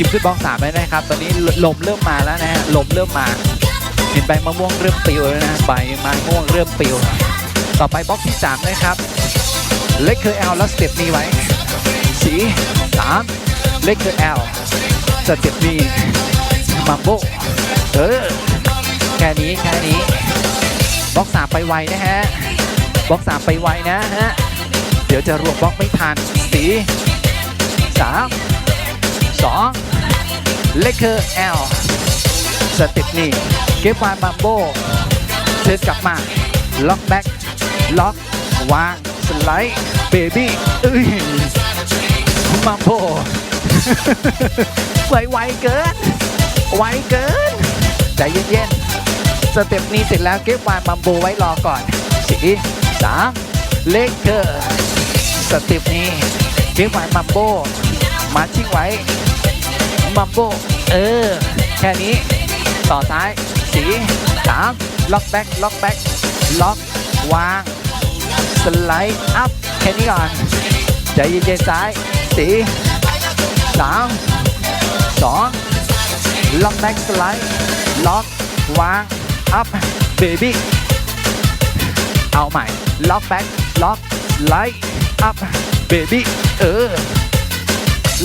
คิมขึ้นบล็อกสามแล้วนะครับ ตอนนี้ลมเริ่มมาแล้วนะฮะลมเริ่มมา เห็นใบมะม่วงเริ่มปิวแล้วนะใบมะม่วงเริ่มปิว ต่อไปบล็อกที่สามนะครับ เล็กคือ L แล้วสเต็ปนี้ไว้สีสามเล็กคือ L สเต็ปนี้มัมโบเออแค่นี้แค่นี้บล็อกสามไปไวนะฮะบล็อกสามไปไวนะฮะเดี๋ยวจะรวมบล็อกไม่ทันสีสามสอง เล็กคือ L สเต็ปนี้เก็บวานมัมโบเทิร์นกลับมา ล็อกแบ็กล็อก วาง สไลด์ เบบี้เอ้ยมัมโบไวไวเกิน ไวเกิน ใจเย็นๆ สเต็ปนี้เสร็จแล้วเก็บวานมัมโบไว้รอก่อนสี่สามเลขเกอร์สเต็ปนี้เก็บวานมัมโบมาชิ่งไว้ มัมโบเออ แค่นี้ ต่อซ้ายสีสามล็อกแบ็กล็อกแบ็กล็อกวาง สไลด์อัพ แค่นี้ก่อนใจเย็นๆซ้ายสีสามสองล็อกแบ็กสไลด์ล็อกวางอัพเบบี้เอาใหม่ล็อกแบ็กล็อกสไลด์อัพเบบี้เออ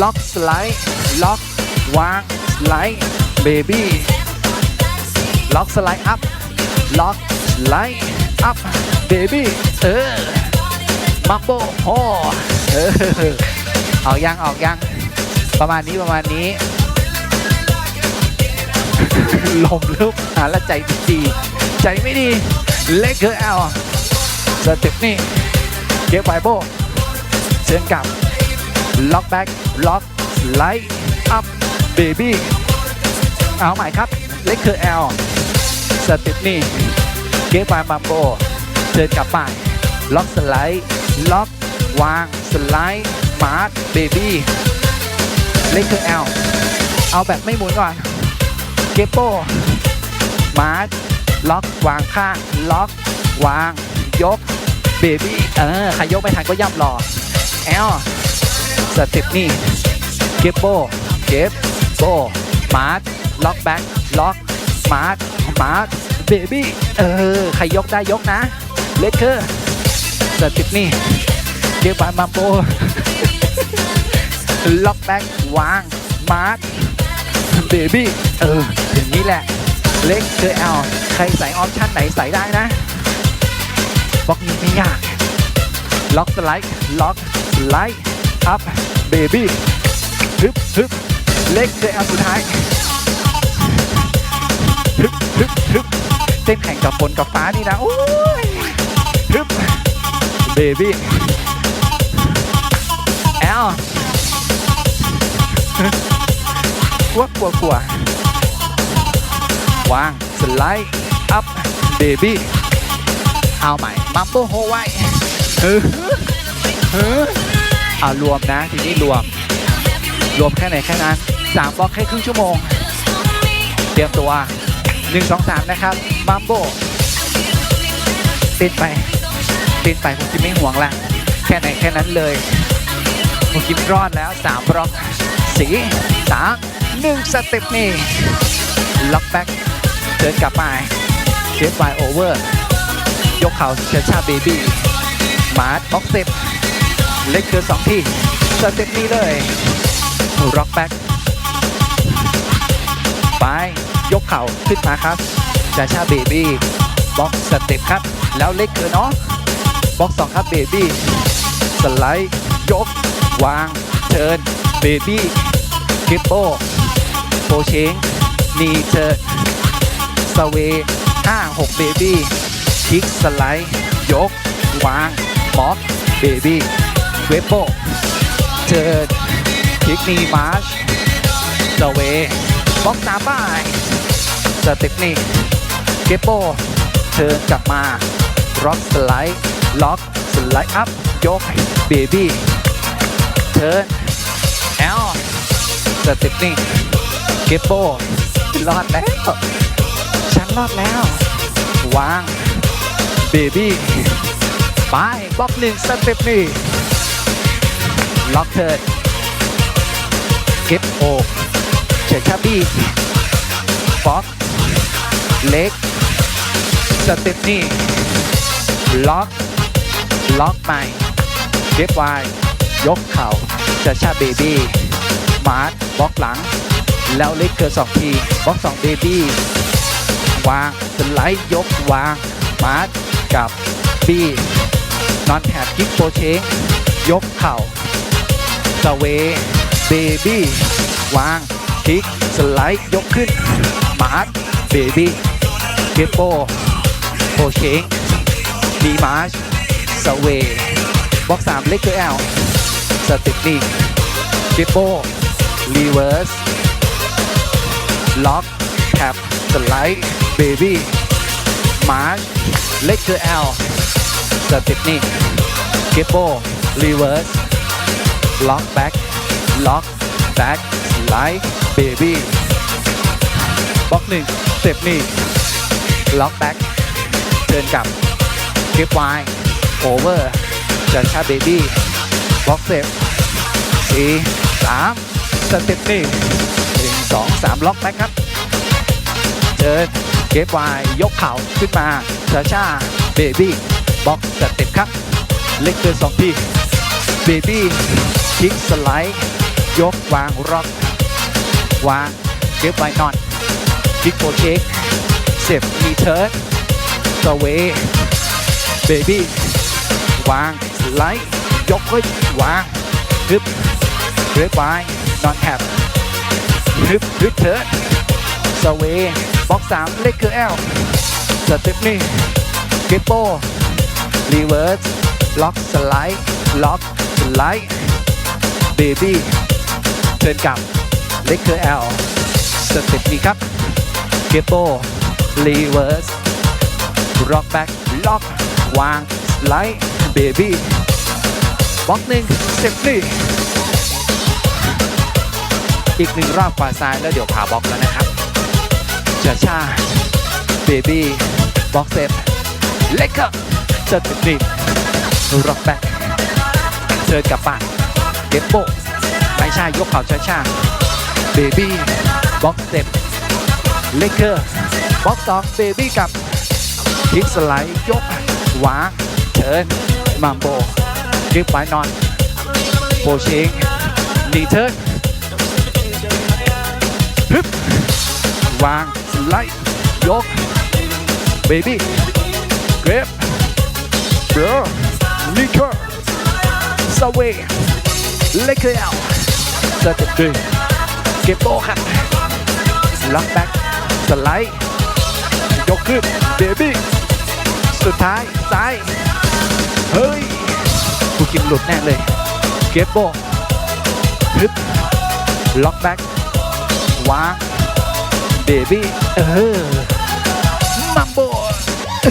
ล็อกสไลด์ล็อก วางไลด์เบบี้ล็อกสไลด์อัพล็อกไลด์อัพเบบี้เออมัมโบโฮเออเอายังออกยังประมาณนี้ประมาณนี้ ลมเริ่มหาละใจดีใจไม่ดี เล็กเกอร์เอลสเต็ปนี่เก็บไวโบเชิญกลับล็อกแบ็กล็อกไลท์ เบบี้เอาใหม่ครับเล็กคือ L สต็ปนี่เก็บไวมัมโบเชิญกลับไปล็อกสไลด์ล็อกวางสไลด์มาร์คเบบี้เล็กคือ L เอาแบบไม่หมุนก่อนเกปโปมาร์คล็อกวางข้างล็อกวางยกเบบี้เออใครยกไม่ทันก็ย่ำรอ L สเต็ปนี่เก็บโบเก็บ โบมาร์คล็อกแบ็กล็อกมาร์คมาร์คเบบี้เออ ใครยกได้ยกนะ เลเคอร์เสเต็ปนี่เก็บบานมัมโบล็อกแบ็กวางมาร์คเบบี้เออ อย่างนี้แหละ เล็กเจอเอลใครใส่ออปชั่นไหนใส่ได้นะบล็อกนี้ไม่ยากล็อกสไลด์ล็อกสไลด์อัพเบบี้ฮึบฮึบ เล็กเจอเอลสุดท้ายฮึบฮึบฮึบเต้นแข่งกับฝนกับฟ้านี่นะโอ้ยฮึบเบบี้แอลกลัวกลัวกลัววางสไลด์อัพเบบี้เอาใหม่มัมโบโฮไวเออเออเอารวมนะ ทีนี้รวม รวมแค่ไหนแค่นั้นสามบล็อกแค่ครึ่งชั่วโมง เตรียมตัว 1 2 3 นะครับมัมโบติดไปติดไปผมกิมไม่ห่วงละแค่ไหนแค่นั้นเลยผมกิมรอดแล้ว 3 บล็อกสีสามหนึ่งสเต็ปนี่ล็อกแบ็กเดินกลับไปเชฟไฟโอเวอร์ยกเข่าเชชาเบบี้มาร์ทบ็อกเต็ปเล็กเกินสองที่สเต็ปนี้เลย ร็อกแบ็กไป ยกเข่าขึ้นมาครับชาชาเบบี้บล็อกสเต็ปครับ แล้วเล็กเกินเนาะบล็อกสองครับเบบี้สไลด์ ยก วางเทิร์นเบบี้คริปโปโปเชงนีเทิร์นสเวห้าหกเบบี้คิกสไลด์ ยก วางบล็อกเบบี้เวโปเทิร์น คิกนีมาร์ชสเวบล็อกสามบ่ายสเต็ปนี่เกปโปเทิร์นกลับมาล็อกสไลด์ล็อกสไลด์อัพยกเบบี้เทิร์นแอลสเต็ปนี่เกปโปรอดแล้ว ฉันรอดแล้ว วางเบบี้ไปบล็อกหนึ่งสเต็ปนี่ล็อกเทิร์น เก็บโอเจชาบี้ฟ็อกเล็กสเต็ปนี่ล็อก ล็อกใหม่เก็บไว้ยกเข่าจะชาเบบี้มาร์ทบล็อกหลัง แล้วเล็กเกิดสองทีบล็อกสองเบบี้วางสไลด์ยกวางมาร์ทกับบี้นอนแถบกิ๊กโปเชงยกเข่าสเว บบี้ วางคิก สไลด์ ยกขึ้น มาร์ทเบบี้ เก็บโปโปเชงดีมาร์ชสเวย์บล็อกสามเล็กเกอร์แอลสติปนี่จิปโปรีเวิร์ส ล็อกแท็บสไลด์เบบี้ มาร์ชเล็กเกอร์แอลสติปนี่จิปโปรีเวิร์ส ล็อกแบ็ก ล็อกแบ็กไลด์เบบี้บล็อกหนึ่งสเต็ปนี่ล็อกแบ็กเทินกลับคลิปไวโอเวอร์จะชาเบบี้บล็อกเซฟสี่สามสเต็ปนี่หนึ่งสองสามล็อกแบ็คครับเชิญเก็บไวายกเข่าขึ้นมาชาชาเบบี้บล็อกสเต็ปครับเล็กเกินสองทีเบบี้คิกสไลด์ ยกวางร็อกวางเก็บไว้นอนคิกโปเช็คเซฟมีเทิร์นสเวเบบี้วางไลด์ยกไว้วางฮึบเรียบไว้นอนแท็บฮึบฮึบเถิดสเวบล็อกสามเล็กคือแอลสเต็ปนี่เก็บโปรีเวิร์สล็อกสไลด์ล็อกสไลด์เบบี้ เทินกับเล็กคือแอลสเต็ปนี้ครับเก็บโปรีเวิร์สร็อกแบ็กล็อกวางไลท์เบบี้บล็อกหนึ่งเซฟนี่อีกหนึ่งรอบขวาซ้ายแล้วเดี๋ยวขาบล็อกแล้วนะครับชาชาเบบี้บล็อกเซฟเล็กก็จะติดนี่ร็อกแบ็กเชิญกลับบ้านเก็บโบ ไม่ใช่ยกเข่าช้าชาเบบี้บ็อกเซฟเลเกอร์บ็อกสองเบบี้กับพลิกสไลด์ยกหวาเชิญมัมโบคลิปไว้นอนโปเชงนีเทิร์นฮึบวางสไลด์ยกเบบี้เกรฟเบรอลีเคอร์สเวย์เล็กเอ ลสเต็ปดึงเก็บโบครับล็อกแบ็กสไลด์ยกขึ้นเบบี้สุดท้ายซ้าย เฮ้ยกูกินหลุดแน่เลย เก็บโบฮึบล็อกแบ็กวางเบบี้เออมัมโบ